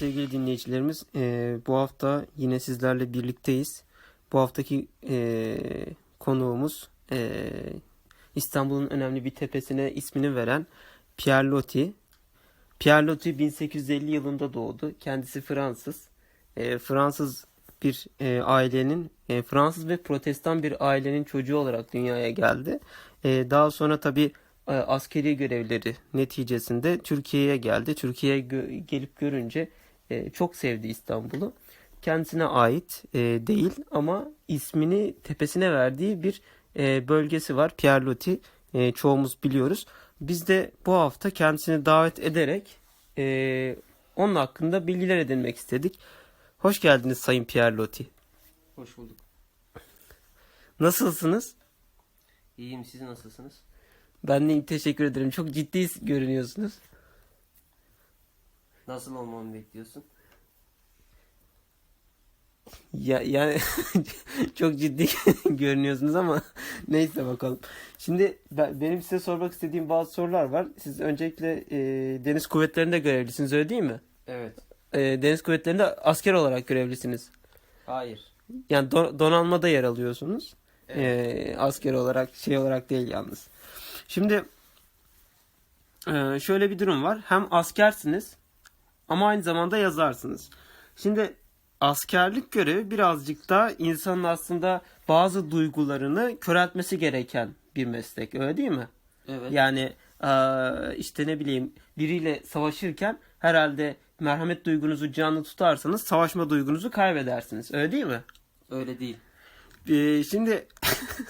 sevgili dinleyicilerimiz. Ee, bu hafta yine sizlerle birlikteyiz. Bu haftaki e, konuğumuz e, İstanbul'un önemli bir tepesine ismini veren Pierre Loti. Pierre Loti 1850 yılında doğdu. Kendisi Fransız. E, Fransız bir e, ailenin, e, Fransız ve Protestan bir ailenin çocuğu olarak dünyaya geldi. E, daha sonra tabii e, askeri görevleri neticesinde Türkiye'ye geldi. Türkiye'ye gelip görünce e, çok sevdi İstanbul'u. Kendisine ait e, değil ama ismini tepesine verdiği bir e, bölgesi var. Pierre Loti. E, çoğumuz biliyoruz. Biz de bu hafta kendisini davet ederek e, onun hakkında bilgiler edinmek istedik. Hoş geldiniz Sayın Pierre Loti. Hoş bulduk. Nasılsınız? İyiyim siz nasılsınız? Ben de teşekkür ederim. Çok ciddi görünüyorsunuz. Nasıl olmamı bekliyorsun? Ya yani çok ciddi görünüyorsunuz ama neyse bakalım. Şimdi ben, benim size sormak istediğim bazı sorular var. Siz öncelikle e, deniz kuvvetlerinde görevlisiniz öyle değil mi? Evet. E, deniz kuvvetlerinde asker olarak görevlisiniz. Hayır. Yani don- donanmada yer alıyorsunuz. Evet. E, asker olarak şey olarak değil yalnız. Şimdi e, şöyle bir durum var. Hem askersiniz ama aynı zamanda yazarsınız. Şimdi askerlik görevi birazcık da insanın aslında bazı duygularını köreltmesi gereken bir meslek. Öyle değil mi? Evet. Yani işte ne bileyim biriyle savaşırken herhalde merhamet duygunuzu canlı tutarsanız savaşma duygunuzu kaybedersiniz. Öyle değil mi? Öyle değil. Ee, şimdi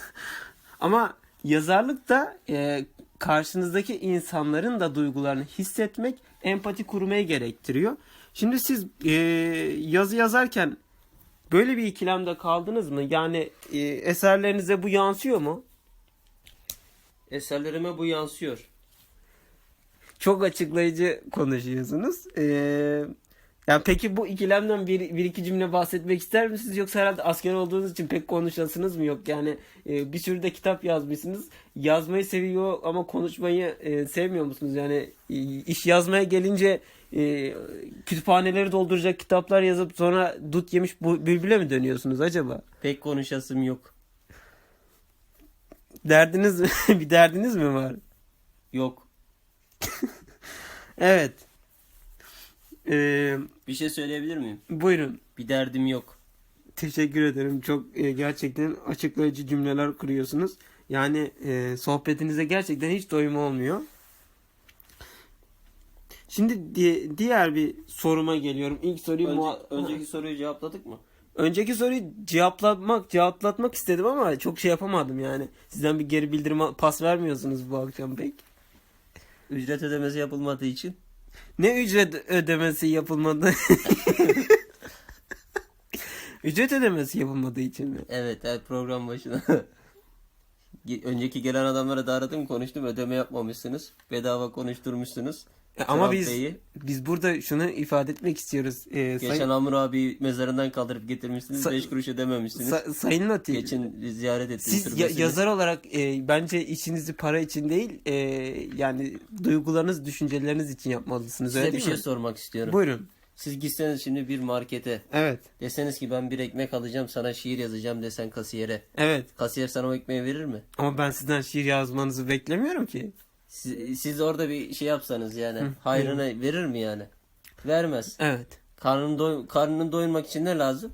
ama yazarlık da e, karşınızdaki insanların da duygularını hissetmek, empati kurmayı gerektiriyor. Şimdi siz e, yazı yazarken böyle bir ikilemde kaldınız mı? Yani e, eserlerinize bu yansıyor mu? Eserlerime bu yansıyor. Çok açıklayıcı konuşuyorsunuz. Ee, yani peki bu ikilemden bir, bir iki cümle bahsetmek ister misiniz? Yoksa herhalde asker olduğunuz için pek konuşasınız mı yok? Yani e, bir sürü de kitap yazmışsınız. Yazmayı seviyor ama konuşmayı e, sevmiyor musunuz? Yani e, iş yazmaya gelince e, kütüphaneleri dolduracak kitaplar yazıp sonra dut yemiş bu bülbüle mi dönüyorsunuz acaba? Pek konuşasım yok. Derdiniz bir derdiniz mi var? Yok. Evet. Ee, Bir şey söyleyebilir miyim? buyurun. Bir derdim yok. Teşekkür ederim. Çok e, gerçekten açıklayıcı cümleler kuruyorsunuz. Yani e, sohbetinize gerçekten hiç doyum olmuyor. Şimdi di- diğer bir soruma geliyorum. İlk soruyu Önce, muha- önceki soruyu cevapladık mı? önceki soruyu cevaplamak cevaplatmak istedim ama çok şey yapamadım yani. Sizden bir geri bildirim pas vermiyorsunuz bu akşam pek. Ücret ödemesi yapılmadığı için. Ne ücret ödemesi yapılmadı? ücret ödemesi yapılmadığı için mi? Evet, evet program başına. Önceki gelen adamlara da aradım konuştum ödeme yapmamışsınız. Bedava konuşturmuşsunuz. E, Ama biz Bey'i. biz burada şunu ifade etmek istiyoruz. Ee, Geçen sayın, Amur abi mezarından kaldırıp getirmişsiniz. Sa- 5 kuruş ödememişsiniz. Sa- sayın Latif, Geçen ziyaret ettim. siz ya- yazar olarak e, bence işinizi para için değil, e, yani duygularınız, düşünceleriniz için yapmalısınız. Size Öyle bir şey mi? sormak istiyorum. Buyurun. Siz gitseniz şimdi bir markete. Evet, Deseniz ki ben bir ekmek alacağım sana şiir yazacağım desen kasiyere. evet. Kasiyer sana o ekmeği verir mi? Ama ben sizden şiir yazmanızı beklemiyorum ki. Siz, siz orada bir şey yapsanız yani hayrına verir mi yani? Vermez. Evet. Karnını, doy karnını doyurmak için ne lazım?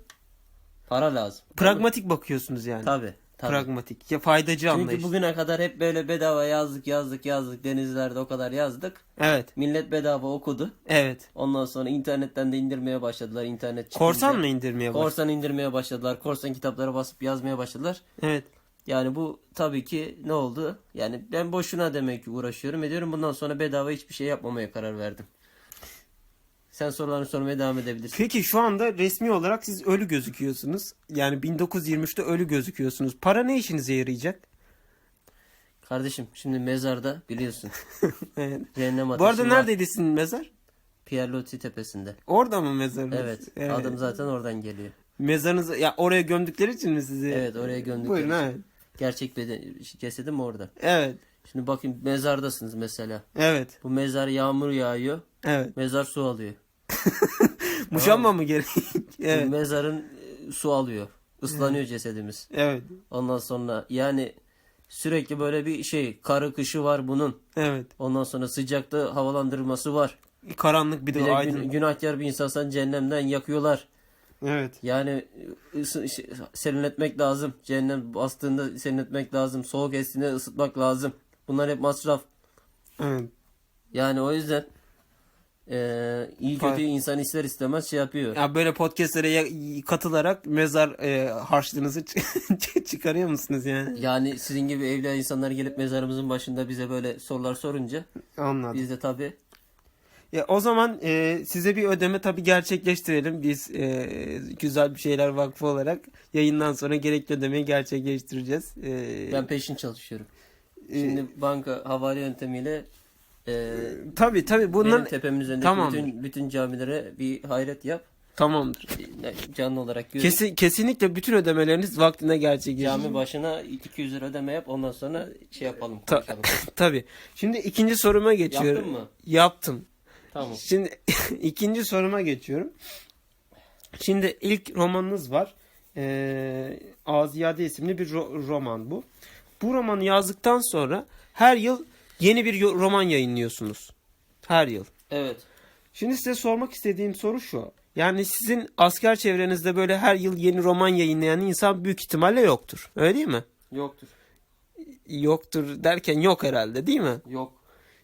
Para lazım. Pragmatik bakıyorsunuz yani. Tabi. Tabii. Pragmatik. Ya faydacı Çünkü anlayış. bugüne kadar hep böyle bedava yazdık yazdık yazdık denizlerde o kadar yazdık. Evet, Millet bedava okudu. evet. Ondan sonra internetten de indirmeye başladılar. internet çıkınca. Korsan mı indirmeye başladı? Korsan indirmeye başladılar. Korsan kitaplara basıp yazmaya başladılar. Evet. Yani bu tabii ki ne oldu? Yani ben boşuna demek ki uğraşıyorum ediyorum. Bundan sonra bedava hiçbir şey yapmamaya karar verdim. Sen sorularını sormaya devam edebilirsin. Peki şu anda resmi olarak siz ölü gözüküyorsunuz. Yani 1923'te ölü gözüküyorsunuz. Para ne işinize yarayacak? Kardeşim şimdi mezarda biliyorsun. Evet. Cehennem Bu arada neredeydi sizin mezar? Pierre Loti tepesinde. Orada mı mezarınız? Evet, Adım zaten oradan geliyor. Mezarınızı ya oraya gömdükleri için mi sizi? Evet oraya gömdükleri Buyurun için. evet. Gerçek beden, cesedim orada. Evet. Şimdi bakın mezardasınız mesela. Evet. Bu mezar yağmur yağıyor. Evet. Mezar su alıyor. Muşamba mı gerek? evet. Mezarın e, su alıyor. Islanıyor cesedimiz. Evet. Ondan sonra yani sürekli böyle bir şey karı kışı var bunun. Evet. Ondan sonra sıcakta havalandırması var. Karanlık bir de Bir de aydın. gün- günahkar bir insansan cehennemden yakıyorlar. Evet. Yani ısı, şey, serinletmek lazım. Cehennem bastığında serinletmek lazım. Soğuk estiğinde ısıtmak lazım. Bunlar hep masraf. Evet. Yani o yüzden eee iyi kötü insan ister istemez şey yapıyor. Ya böyle podcastlere katılarak mezar e, harçlığınızı çıkarıyor musunuz yani? Yani sizin gibi evliya insanlar gelip mezarımızın başında bize böyle sorular sorunca Anladım. biz de tabii Ya, o zaman e, size bir ödeme tabii gerçekleştirelim. Biz e, Güzel Bir Şeyler Vakfı olarak yayından sonra gerekli ödemeyi gerçekleştireceğiz. E, ben peşin çalışıyorum. e, Şimdi banka havale yöntemiyle eee tabii tabii bunların benim tepemin üzerindeki Tamamdır. bütün, bütün camilere bir hayret yap. tamamdır. E, Canlı olarak gör. Kesin, kesinlikle bütün ödemeleriniz vaktinde gerçekleşecek. Cami başına 200 lira ödeme yap ondan sonra şey yapalım Ta- konuşalım. Tabii. Şimdi ikinci soruma geçiyorum. Yaptın mı? Yaptım. Tamam. Şimdi ikinci soruma geçiyorum. Şimdi ilk romanınız var. Ee, Aziyade isimli bir ro- roman bu. Bu romanı yazdıktan sonra her yıl yeni bir roman yayınlıyorsunuz. Her yıl. Evet. Şimdi size sormak istediğim soru şu. Yani sizin asker çevrenizde böyle her yıl yeni roman yayınlayan insan büyük ihtimalle yoktur. Öyle değil mi? Yoktur. Yoktur derken yok herhalde değil mi? Yok.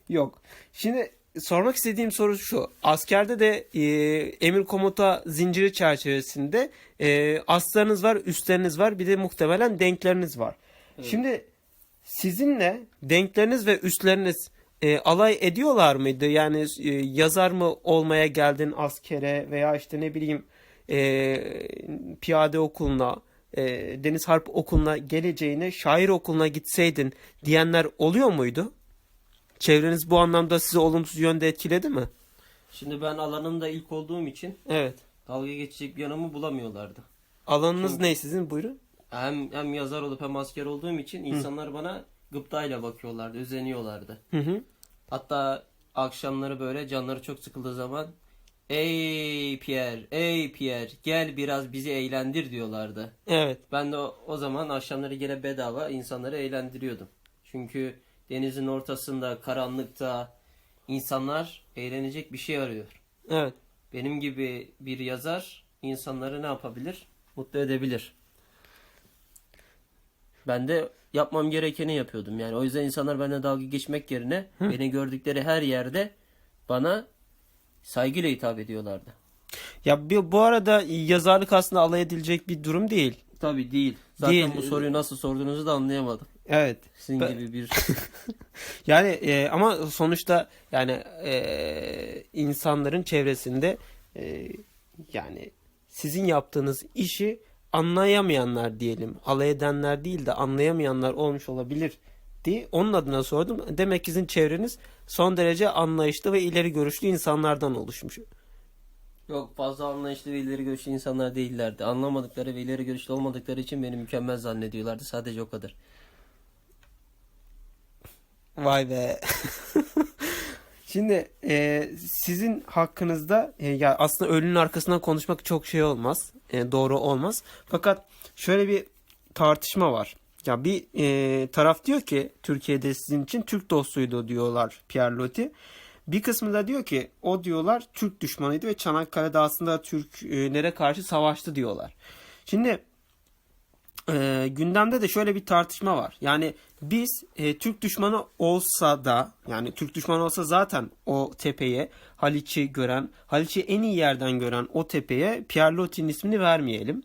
Yok. Şimdi sormak istediğim soru şu. Askerde de e, emir komuta zinciri çerçevesinde e, aslarınız var, üstleriniz var, bir de muhtemelen denkleriniz var. Şimdi sizinle denkleriniz ve üstleriniz e, alay ediyorlar mıydı? Yani e, yazar mı olmaya geldin askere veya işte ne bileyim e, piyade okuluna, e, deniz harp okuluna geleceğine şair okuluna gitseydin diyenler oluyor muydu? Çevreniz bu anlamda sizi olumsuz yönde etkiledi mi? Şimdi ben alanımda ilk olduğum için Evet. dalga geçecek bir yanımı bulamıyorlardı. Alanınız ne sizin? Buyurun. Hem hem yazar olup hem asker olduğum için insanlar bana gıptayla bakıyorlardı, özeniyorlardı. Hı hı. Hatta akşamları böyle canları çok sıkıldığı zaman Ey Pierre, ey Pierre gel biraz bizi eğlendir diyorlardı. Evet. Ben de o, o zaman akşamları gene bedava insanları eğlendiriyordum. Çünkü denizin ortasında, karanlıkta insanlar eğlenecek bir şey arıyor. Evet. Benim gibi bir yazar insanları ne yapabilir? Mutlu edebilir. Ben de yapmam gerekeni yapıyordum. Yani o yüzden insanlar benimle dalga geçmek yerine beni gördükleri her yerde bana saygıyla hitap ediyorlardı. Ya bu arada yazarlık aslında alay edilecek bir durum değil. Tabii değil. Zaten Değil. bu soruyu nasıl sorduğunuzu da anlayamadım. Evet. Sizin Ben- gibi bir Yani e, ama sonuçta yani e, insanların çevresinde e, yani sizin yaptığınız işi anlayamayanlar diyelim. Alay edenler değil de anlayamayanlar olmuş olabilir diye onun adına sordum. Demek ki sizin çevreniz son derece anlayışlı ve ileri görüşlü insanlardan oluşmuş. Yok fazla anlayışlı ve ileri görüşlü insanlar değillerdi. Anlamadıkları ve ileri görüşlü olmadıkları için beni mükemmel zannediyorlardı. Sadece o kadar. Vay be. Şimdi e, sizin hakkınızda e, ya aslında ölünün arkasından konuşmak çok şey olmaz. E, doğru olmaz. Fakat şöyle bir tartışma var. Ya bir e, taraf diyor ki Türkiye'de sizin için Türk dostuydu diyorlar Pierre Loti. Bir kısmı da diyor ki o diyorlar Türk düşmanıydı ve Çanakkale'de aslında Türklere karşı savaştı diyorlar. Şimdi e, gündemde de şöyle bir tartışma var. Yani biz e, Türk düşmanı olsa da yani Türk düşmanı olsa zaten o tepeye Haliç'i gören, Haliç'i en iyi yerden gören o tepeye Pierre Loti'nin ismini vermeyelim.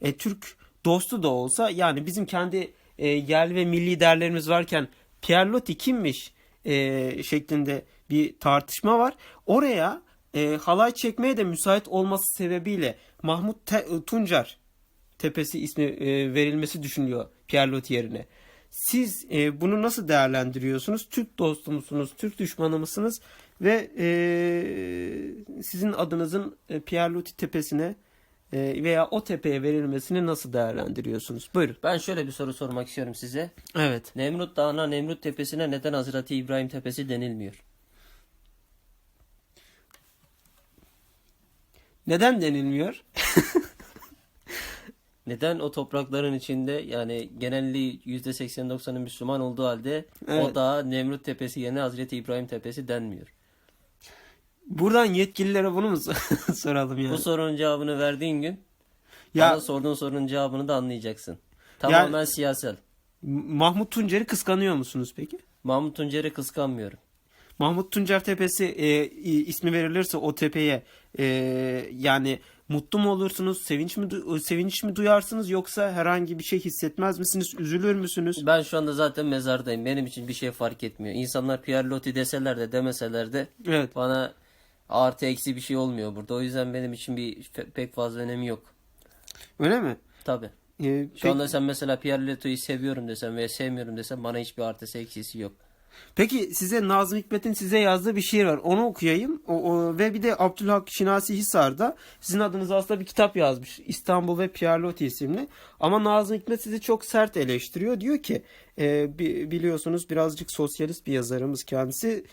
E, Türk dostu da olsa yani bizim kendi e, yerli ve milli değerlerimiz varken Pierre Loti kimmiş e, şeklinde bir tartışma var. Oraya e, halay çekmeye de müsait olması sebebiyle Mahmut Te- Tuncer Tepesi ismi e, verilmesi düşünülüyor Pierre Loti yerine. Siz e, bunu nasıl değerlendiriyorsunuz? Türk dostu musunuz? Türk düşmanı mısınız? Ve e, sizin adınızın e, Pierre Loti Tepesi'ne e, veya o tepeye verilmesini nasıl değerlendiriyorsunuz? Buyurun. Ben şöyle bir soru sormak istiyorum size. Evet. Nemrut Dağı'na Nemrut Tepesi'ne neden Hazreti İbrahim Tepesi denilmiyor? Neden denilmiyor? Neden o toprakların içinde yani genelliği %80-90'ı Müslüman olduğu halde Evet. o dağa Nemrut Tepesi yerine Hazreti İbrahim Tepesi denmiyor. Buradan yetkililere bunu mu soralım yani? Bu sorunun cevabını verdiğin gün ya bana sorduğun sorunun cevabını da anlayacaksın. Tamamen siyasal. Mahmut Tuncer'i kıskanıyor musunuz peki? Mahmut Tuncer'i kıskanmıyorum. Mahmut Tuncer Tepesi e, ismi verilirse o tepeye e, yani mutlu mu olursunuz, sevinç mi du- sevinç mi duyarsınız yoksa herhangi bir şey hissetmez misiniz, üzülür müsünüz? Ben şu anda zaten mezardayım. Benim için bir şey fark etmiyor. İnsanlar Pierre Loti deseler de demeseler de Evet. bana artı eksi bir şey olmuyor burada. O yüzden benim için bir pek fazla önemi yok. Öyle mi? Tabi. E, Şu peki, anda sen mesela Pierre Loti'yi seviyorum desem veya sevmiyorum desem bana hiçbir artısı eksisi yok. Peki size Nazım Hikmet'in size yazdığı bir şiir var. Onu okuyayım. O, o- ve bir de Abdülhak Şinasi Hisar'da sizin adınıza aslında bir kitap yazmış. İstanbul ve Pierre Loti isimli. Ama Nazım Hikmet sizi çok sert eleştiriyor. Diyor ki e, bi- biliyorsunuz birazcık sosyalist bir yazarımız kendisi.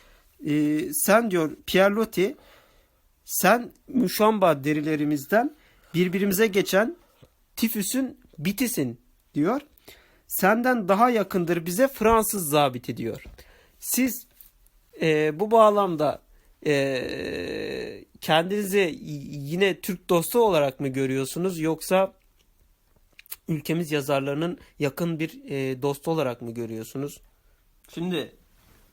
E, sen diyor Pierre Loti sen muşamba derilerimizden birbirimize geçen tifüsün bitisin diyor. Senden daha yakındır bize Fransız zabiti diyor. Siz e, bu bağlamda e, kendinizi yine Türk dostu olarak mı görüyorsunuz yoksa ülkemiz yazarlarının yakın bir e, dostu olarak mı görüyorsunuz? Şimdi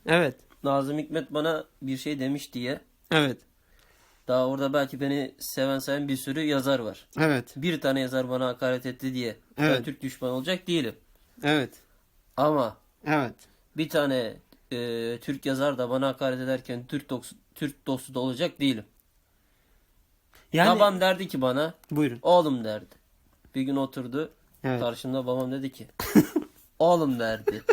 Evet, Nazım Hikmet bana bir şey demiş diye evet, daha orada belki beni seven sayan bir sürü yazar var. evet, Bir tane yazar bana hakaret etti diye ben Evet. Türk düşmanı olacak değilim. evet, Ama evet, bir tane e, Türk yazar da bana hakaret ederken Türk dostu, Türk dostu da olacak değilim. Yani Babam derdi ki bana buyurun. oğlum derdi. Bir gün oturdu Evet. karşımda babam dedi ki oğlum derdi.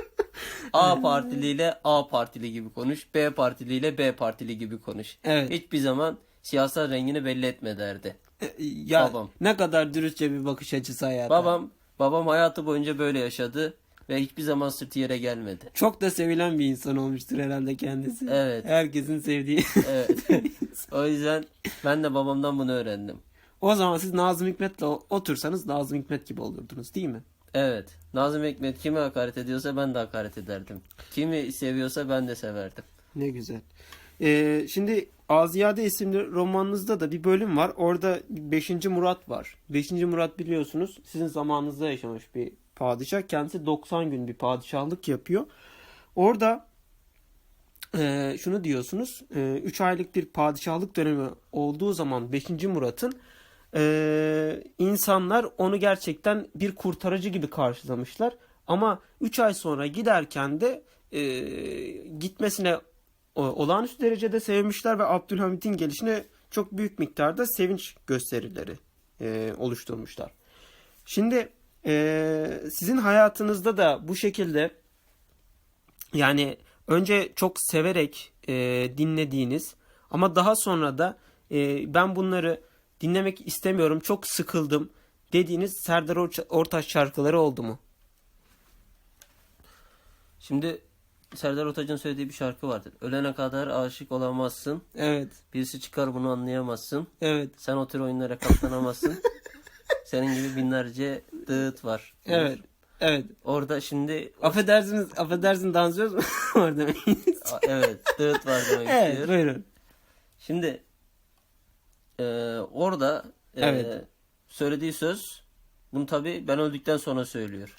A partiliyle A partili gibi konuş. B partiliyle B partili gibi konuş. Evet. Hiçbir zaman siyasal rengini belli etme derdi. E, Ya Babam. ne kadar dürüstçe bir bakış açısı hayata. Babam babam hayatı boyunca böyle yaşadı ve hiçbir zaman sırtı yere gelmedi. Çok da sevilen bir insan olmuştur herhalde kendisi. Evet. Herkesin sevdiği. Evet. o yüzden ben de babamdan bunu öğrendim. o zaman siz Nazım Hikmet'le otursanız Nazım Hikmet gibi olurdunuz değil mi? Evet. Nazım Hikmet kime hakaret ediyorsa ben de hakaret ederdim. Kimi seviyorsa ben de severdim. Ne güzel. Ee, şimdi Aziyade isimli romanınızda da bir bölüm var. Orada 5. Murat var. 5. Murat biliyorsunuz sizin zamanınızda yaşamış bir padişah. Kendisi 90 gün bir padişahlık yapıyor. Orada e, şunu diyorsunuz. 3 aylık bir padişahlık dönemi olduğu zaman 5. Murat'ın e, insanlar onu gerçekten bir kurtarıcı gibi karşılamışlar. Ama 3 ay sonra giderken de e, gitmesine olağanüstü derecede sevmişler ve Abdülhamit'in gelişine çok büyük miktarda sevinç gösterileri e, oluşturmuşlar. Şimdi e, sizin hayatınızda da bu şekilde yani önce çok severek e, dinlediğiniz ama daha sonra da e, ben bunları dinlemek istemiyorum çok sıkıldım dediğiniz Serdar Ortaç şarkıları oldu mu? Şimdi Serdar Ortaç'ın söylediği bir şarkı vardır. Ölene kadar aşık olamazsın. Evet, Birisi çıkar bunu anlayamazsın. evet, Sen o tür oyunlara katlanamazsın. Senin gibi binlerce dağıt var. evet, evet. Orada şimdi Affedersiniz, affedersin dansöz mü var demek. Evet dağıt var demek evet, istiyor. buyurun. Şimdi e, orada e, Evet. söylediği söz bunu tabi ben öldükten sonra söylüyor.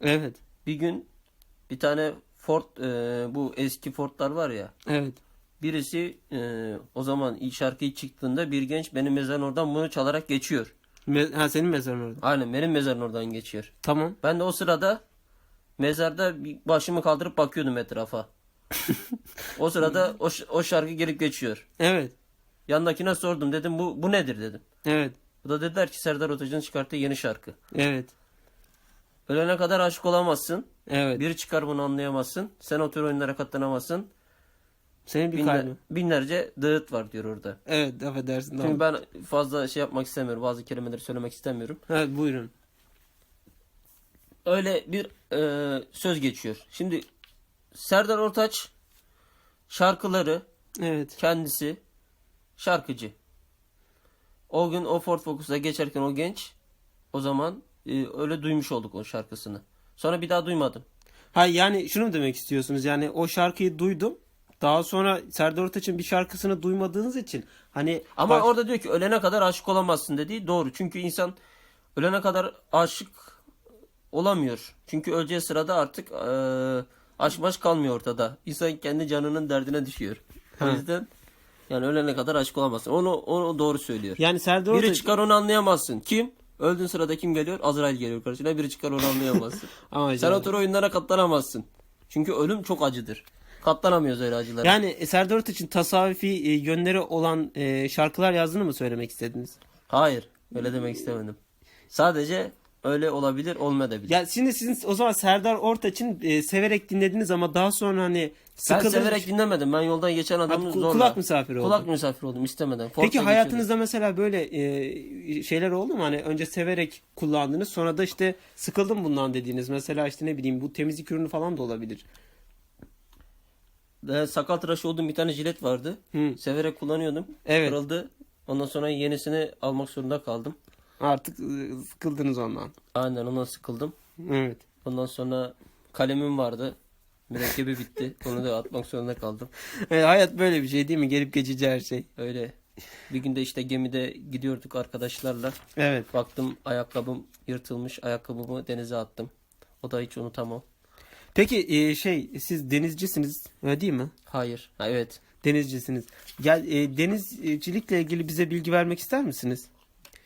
Evet, Bir gün bir tane Ford e, bu eski Ford'lar var ya evet, birisi e, o zaman ilk şarkı ilk çıktığında bir genç benim mezarın oradan bunu çalarak geçiyor. Me- ha senin mezarın orada. Aynen benim mezarın oradan geçiyor. Tamam. Ben de o sırada mezarda bir başımı kaldırıp bakıyordum etrafa. o sırada o, ş- o şarkı gelip geçiyor. Evet, Yandakine sordum dedim bu bu nedir dedim. evet, Bu da dediler ki Serdar Ortaç'ın çıkarttığı yeni şarkı. evet, Ölene kadar aşık olamazsın. evet. Biri çıkar bunu anlayamazsın. Sen o tür oyunlara katlanamazsın. Senin bir Binler, kalbin. binlerce dağıt var diyor orada. Evet, affedersin. Şimdi ben fazla şey yapmak istemiyorum. Bazı kelimeleri söylemek istemiyorum. Evet, buyurun. Öyle bir e, söz geçiyor. Şimdi Serdar Ortaç şarkıları Evet, kendisi şarkıcı. O gün o Ford Focus'a geçerken o genç o zaman e, öyle duymuş olduk o şarkısını. Sonra bir daha duymadım. Ha yani şunu mu demek istiyorsunuz? Yani o şarkıyı duydum. Daha sonra Serdar Ortaç'ın bir şarkısını duymadığınız için hani Ama baş- orada diyor ki ölene kadar aşık olamazsın dediği doğru. Çünkü insan ölene kadar aşık olamıyor. Çünkü öleceği sırada artık e, aşk maş kalmıyor ortada. İnsan kendi canının derdine düşüyor. O yüzden yani ölene kadar aşık olamazsın. Onu onu doğru söylüyor. yani Serdar Biri Ortaç çıkar onu anlayamazsın. Kim? Öldüğün sırada kim geliyor? Azrail geliyor karşına. Biri çıkar onu anlayamazsın. Ama Sen canım. o tür oyunlara katlanamazsın. Çünkü ölüm çok acıdır. Katlanamıyoruz öyle acılara. Yani Serdar Ortaç'ın tasavvufi e, yönleri olan e, şarkılar yazdığını mı söylemek istediniz? Hayır. Öyle demek istemedim. Sadece öyle olabilir olmayabilir. Ya şimdi sizin o zaman Serdar Ortaç'ın e, severek dinlediniz ama daha sonra hani ben sıkıldınız. severek dinlemedim. Ben yoldan geçen adamı zorla. kulak misafiri oldun. Kulak misafiri oldum istemeden. Peki Ford'la hayatınızda mesela böyle e, şeyler oldu mu? Hani önce severek kullandınız sonra da işte sıkıldım bundan dediğiniz. Mesela işte ne bileyim bu temizlik ürünü falan da olabilir. Sakal tıraşı olduğum bir tane jilet vardı. Hı. Severek kullanıyordum. Evet. Kırıldı. Ondan sonra yenisini almak zorunda kaldım. Artık e, sıkıldınız ondan. Aynen ondan sıkıldım. Evet. Ondan sonra kalemim vardı. Mürekkebi bitti. Onu da atmak zorunda kaldım. E, hayat böyle bir şey değil mi? Gelip geçici her şey. Öyle. Bir günde işte gemide gidiyorduk arkadaşlarla. Evet. Baktım ayakkabım yırtılmış. Ayakkabımı denize attım. O da hiç unutamam. Peki e, şey siz denizcisiniz öyle değil mi? Hayır. Ha, evet. Denizcisiniz. Gel e, denizcilikle ilgili bize bilgi vermek ister misiniz?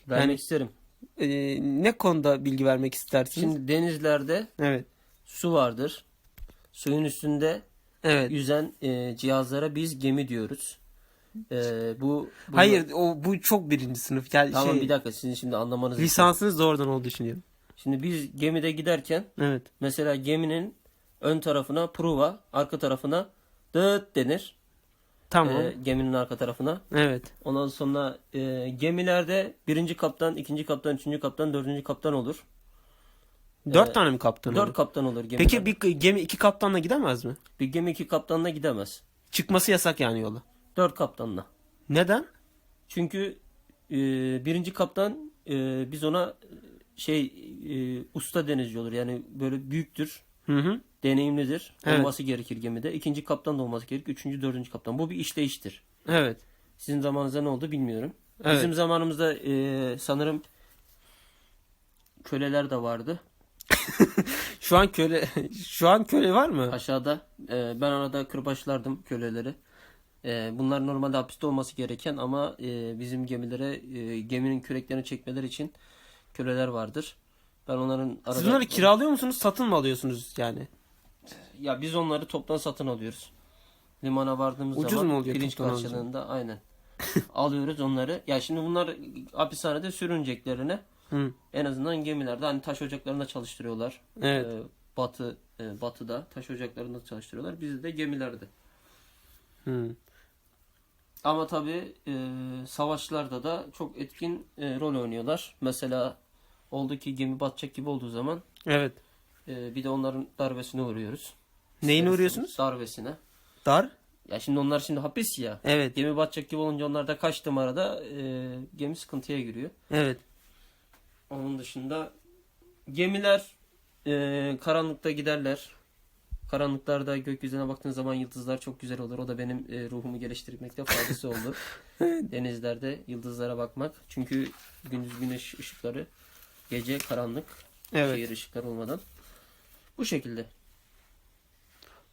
Vermek Yani- isterim. E, ne konuda bilgi vermek istersiniz? Şimdi denizlerde Evet. su vardır. Suyun üstünde Evet. yüzen e, cihazlara biz gemi diyoruz. E, bu, bu Hayır o bu çok birinci sınıf. Gel Tamam şey, bir dakika sizin şimdi anlamanız için. lisansınız da oradan olduğu düşünüyorum. Şimdi biz gemide giderken Evet. mesela geminin ön tarafına pruva, arka tarafına dıt denir. Tamam. E, geminin arka tarafına. evet. Ondan sonra e, gemilerde birinci kaptan, ikinci kaptan, üçüncü kaptan, dördüncü kaptan olur. Dört Ee, tane mi kaptan Dört olur? kaptan olur gemide. Peki bir gemi iki kaptanla gidemez mi? bir gemi iki kaptanla gidemez. Çıkması yasak yani yola. Dört kaptanla. Neden? Çünkü e, birinci kaptan e, biz ona şey e, usta denizci olur. Yani böyle büyüktür, Hı hı. Deneyimlidir. Evet. Olması gerekir gemide. İkinci kaptan da olması gerekir. Üçüncü, dördüncü kaptan. Bu bir işleyiştir. Evet. Sizin zamanınızda ne oldu bilmiyorum. Evet. Bizim zamanımızda e, sanırım köleler de vardı. Şu an köle şu an köle var mı? Aşağıda e, ben arada kırbaçlardım köleleri. E, bunlar normalde hapiste olması gereken ama e, bizim gemilere e, geminin küreklerini çekmeleri için köleler vardır. Ben onların arada Siz bunları kiralıyor musunuz? Satın mı alıyorsunuz yani? Ya biz onları toptan satın alıyoruz. Limana vardığımız Ucuz zaman mu oluyor pirinç toptan alınca? karşılığında aynen. alıyoruz onları. Ya şimdi bunlar hapishanede sürüneceklerine Hı. en azından gemilerde hani taş ocaklarında çalıştırıyorlar. Evet. Ee, batı e, batıda taş ocaklarında çalıştırıyorlar. Bizde de gemilerde. Hı. Ama tabi savaşlarda da çok etkin e, rol oynuyorlar. Mesela oldu ki gemi batacak gibi olduğu zaman Evet. e, bir de onların darbesine uğruyoruz. Neyine uğruyorsunuz? Darbesine. Dar. Ya şimdi onlar şimdi hapis ya. Evet. Gemi batacak gibi olunca onlar da kaçtım arada e, gemi sıkıntıya giriyor. Evet. Onun dışında gemiler e, karanlıkta giderler. Karanlıklarda gökyüzüne baktığın zaman yıldızlar çok güzel olur. O da benim e, ruhumu geliştirmekte faydası oldu. Denizlerde yıldızlara bakmak. Çünkü gündüz güneş ışıkları, gece karanlık, Evet. şehir ışıkları olmadan. Bu şekilde.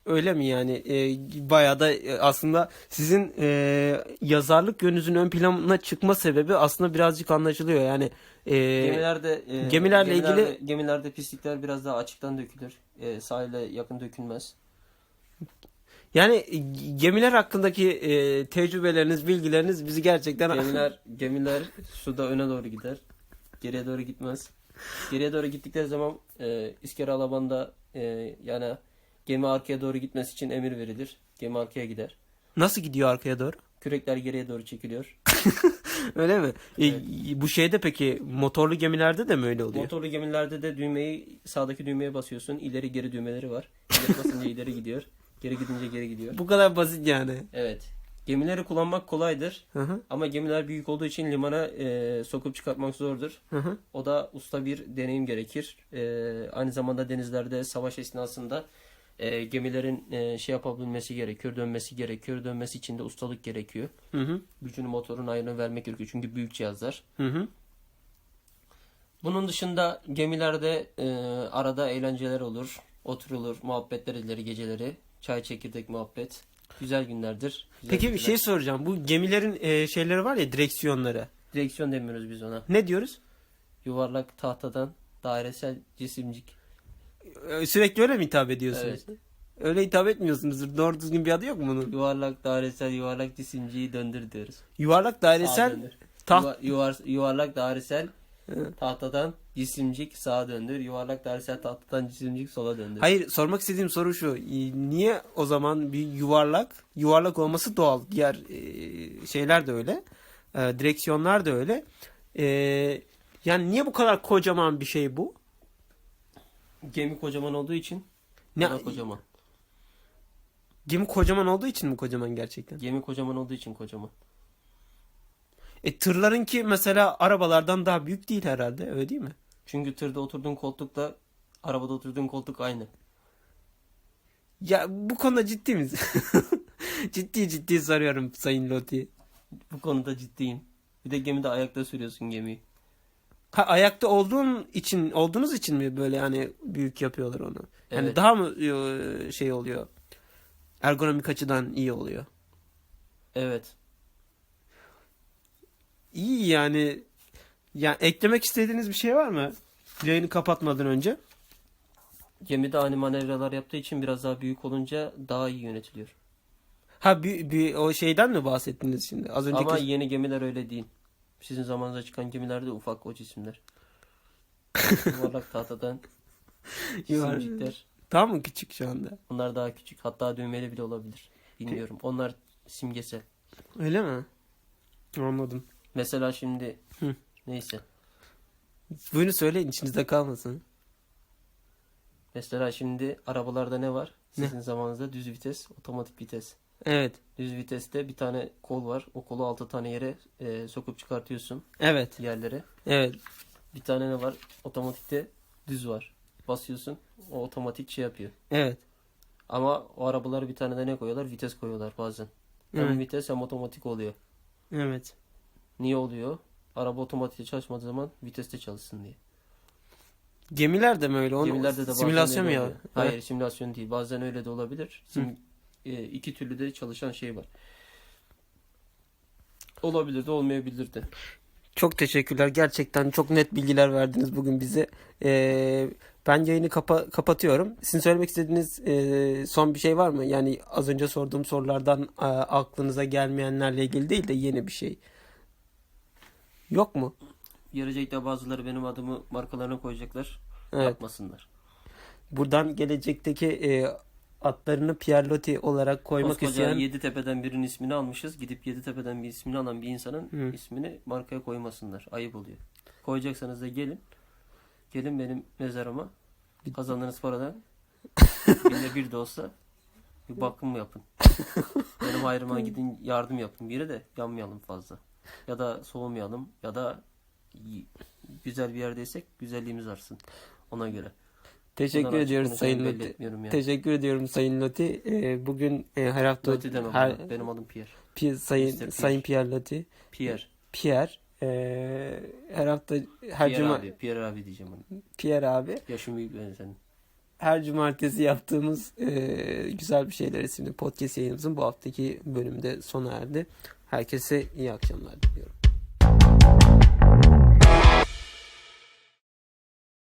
Öyle mi yani? E, bayağı da e, aslında sizin e, yazarlık yönünüzün ön plana çıkma sebebi aslında birazcık anlaşılıyor. Yani e, Gemilerde e, gemilerle gemilerde- ilgili- gemilerde pislikler biraz daha açıktan dökülür. E, sahile yakın dökülmez. yani e, gemiler hakkındaki e, tecrübeleriniz, bilgileriniz bizi gerçekten Gemiler gemiler suda öne doğru gider. Geriye doğru gitmez. Geriye doğru gittikleri zaman e, iskele alabanda e, yani gemi arkaya doğru gitmesi için emir verilir. Gemi arkaya gider. nasıl gidiyor arkaya doğru? Kürekler geriye doğru çekiliyor. Öyle mi? E, bu şeyde peki motorlu gemilerde de mi öyle oluyor? Motorlu gemilerde de düğmeyi sağdaki düğmeye basıyorsun. İleri geri düğmeleri var. İleri basınca ileri gidiyor. Geri gidince geri gidiyor. Bu kadar basit yani. Evet. Gemileri kullanmak kolaydır. Hı hı. Ama gemiler büyük olduğu için limana e, sokup çıkartmak zordur. Hı hı. O da usta bir deneyim gerekir. E, aynı zamanda denizlerde savaş esnasında e, gemilerin e, şey yapabilmesi gerekiyor, dönmesi gerekiyor. Dönmesi için de ustalık gerekiyor. Hı hı. Gücünü motorun ayarını vermek gerekiyor çünkü büyük cihazlar. Hı hı. Bunun dışında gemilerde e, arada eğlenceler olur. Oturulur, muhabbetler edilir geceleri. Çay çekirdek muhabbet. Güzel günlerdir. Güzel Peki bir şey soracağım. Bu gemilerin e, şeyleri var ya direksiyonları. Direksiyon demiyoruz biz ona. Ne diyoruz? Yuvarlak tahtadan dairesel cisimcik. E, Sürekli öyle mi hitap ediyorsunuz? Evet. Öyle hitap etmiyorsunuz. Doğru düzgün bir adı yok mu bunun? Yuvarlak dairesel yuvarlak cisimciyi döndür diyoruz. Yuvarlak Sağa dairesel döndür. taht Yuva- yuvar- yuvarlak dairesel tahtadan cisimcik sağa döndür. Yuvarlak dairesel tahtadan cisimcik sola döndür. Hayır sormak istediğim soru şu. Niye o zaman bir yuvarlak yuvarlak olması doğal. Diğer e, şeyler de öyle. E, direksiyonlar da öyle. E, yani niye bu kadar kocaman bir şey bu? Gemi kocaman olduğu için Ne ne kocaman. gemi kocaman olduğu için mi kocaman gerçekten? Gemi kocaman olduğu için kocaman. E tırlarınki mesela arabalardan daha büyük değil herhalde. Öyle değil mi? Çünkü tırda oturduğun koltukla arabada oturduğun koltuk aynı. Ya bu konuda ciddi misin? ciddi ciddi soruyorum Sayın Loti. Bu konuda ciddiyim. Bir de gemide ayakta sürüyorsun gemiyi. Ha ayakta olduğun için olduğunuz için mi böyle hani büyük yapıyorlar onu? Yani Evet. daha mı e, şey oluyor? Ergonomik açıdan iyi oluyor. Evet. İyi yani. Ya eklemek istediğiniz bir şey var mı? Yayını kapatmadan önce. Gemide ani manevralar yaptığı için biraz daha büyük olunca daha iyi yönetiliyor. Ha bir, bir o şeyden mi bahsettiniz şimdi? Az önceki Ama yeni gemiler öyle değil. Sizin zamanınızda çıkan gemilerde ufak o cisimler. Yuvarlak tahtadan cisimcikler. daha mı küçük şu anda? Onlar daha küçük. Hatta düğmeli bile olabilir. Bilmiyorum. Onlar simgesel. Öyle mi? Anladım. Mesela şimdi Hı. neyse. Buyurun söyleyin içinizde kalmasın. Mesela şimdi arabalarda ne var? Sizin zamanınızda düz vites, otomatik vites. Evet. Düz viteste bir tane kol var. O kolu altı tane yere e, sokup çıkartıyorsun Evet. yerlere. Evet. Bir tane ne var? Otomatikte düz var. Basıyorsun. O otomatik şey yapıyor. Evet. Ama o arabalara bir tane de ne koyuyorlar? Vites koyuyorlar bazen. Hem Evet. vites hem otomatik oluyor. Evet. Niye oluyor? Araba otomatikte çalışmadığı zaman viteste çalışsın diye. Gemiler de mi öyle? Onu, Gemilerde de bazen simülasyon mu öyle ya? oluyor. Hayır simülasyon değil. Bazen öyle de olabilir. Sim, iki türlü de çalışan şey var. Olabilir de olmayabilir de. Çok teşekkürler. Gerçekten çok net bilgiler verdiniz bugün bize. Ee, ben yayını kapa- kapatıyorum. Sizin söylemek istediğiniz e, son bir şey var mı? Yani az önce sorduğum sorulardan e, aklınıza gelmeyenlerle ilgili değil de yeni bir şey. Yok mu? Gelecekte bazıları benim adımı markalarına koyacaklar. Evet. Yapmasınlar. Buradan gelecekteki e, adlarını Pierlotti olarak koymak Koskoca isteyen Yeditepe'den birinin ismini almışız. Gidip Yeditepe'den bir ismini alan bir insanın Hı. ismini markaya koymasınlar. Ayıp oluyor. Koyacaksanız da gelin. Gelin benim mezarıma. Kazandığınız paradan binde bir de olsa bir bakım yapın. benim hayrıma gidin yardım yapın. Bir yere de yanmayalım fazla. Ya da soğumayalım ya da güzel bir yerdeysek güzelliğimiz artsın. Ona göre. Teşekkür ediyoruz Sayın Loti. yani. Teşekkür ediyorum Sayın Loti. Ee, bugün e, her hafta Loti deme her. Benim adım Pierre. Pi- Sayın Mr. Pierre. Sayın Pierre Loti. Pierre. Pierre e, her hafta her Pierre cuma abi. Pierre abi diyeceğim onu. Pierre abi Yaşım büyük benim senin. her cumartesi yaptığımız e, güzel bir şeyler isimli podcast yayınımızın bu haftaki bölümde sona erdi. Herkese iyi akşamlar diliyorum.